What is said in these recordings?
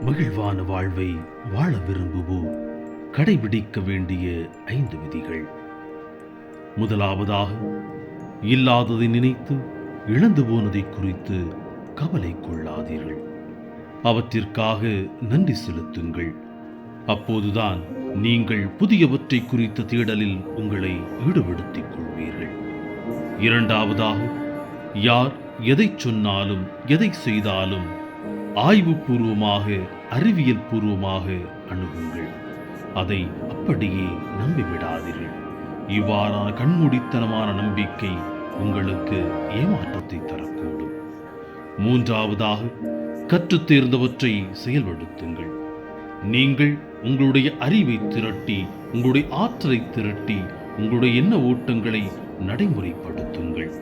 மகிழ்வான வாழ்வை வாழ விரும்புவோர் கடைபிடிக்க வேண்டிய ஐந்து விதிகள். முதலாவதாக இல்லாததை நினைத்து இழந்து போனதை குறித்து கவலை கொள்ளாதீர்கள். அவற்றிற்காக நன்றி செலுத்துங்கள். அப்போதுதான் நீங்கள் புதியவற்றை குறித்த தேடலில் உங்களை ஈடுபடுத்திக் கொள்வீர்கள். இரண்டாவதாக யார் எதை சொன்னாலும் எதை செய்தாலும் ஆய்வுபூர்வமாக அறிவியல் பூர்வமாக அணுகுங்கள். அதை அப்படியே நம்பிவிடாதீர்கள். இவ்வாறான கண்மூடித்தனமான நம்பிக்கை உங்களுக்கு ஏமாற்றத்தை தரக்கூடும். மூன்றாவதாக கற்றுத் தேர்ந்தவற்றை செயல்படுத்துங்கள். நீங்கள் உங்களுடைய அறிவை திரட்டி உங்களுடைய ஆற்றலை திரட்டி உங்களுடைய எண்ண ஓட்டங்களை நடைமுறைப்படுத்துங்கள்.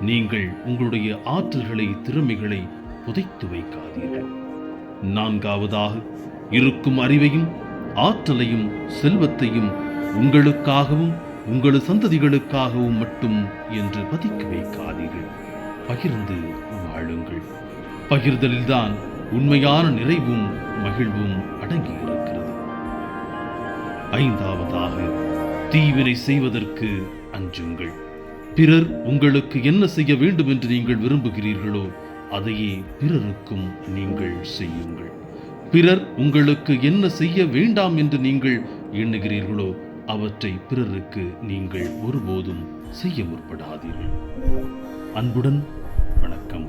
நீங்கள் உங்களுடைய ஆற்றல்களை திறமைகளை புதைத்து வைக்காதீர்கள். நான்காவதாக இருக்கும் அறிவையும் ஆற்றலையும் செல்வத்தையும் உங்களுக்காகவும் உங்களது சந்ததிகளுக்காகவும் மட்டும் என்று பதுக்கி வைக்காதீர்கள். பகிர்ந்து வாழுங்கள். பகிர்தலில்தான் உண்மையான நிறைவும் மகிழ்வும் அடங்கியிருக்கிறது. ஐந்தாவதாக தீவினை செய்வதற்கு அஞ்சுங்கள். பிறர் உங்களுக்கு என்ன செய்ய வேண்டும் என்று நீங்கள் விரும்புகிறீர்களோ அதையே பிறருக்கும் நீங்கள் செய்யுங்கள். பிறர் உங்களுக்கு என்ன செய்ய வேண்டாம் என்று நீங்கள் எண்ணுகிறீர்களோ அவற்றை பிறருக்கு நீங்கள் ஒருபோதும் செய்ய முற்படாதீர்கள். அன்புடன் வணக்கம்.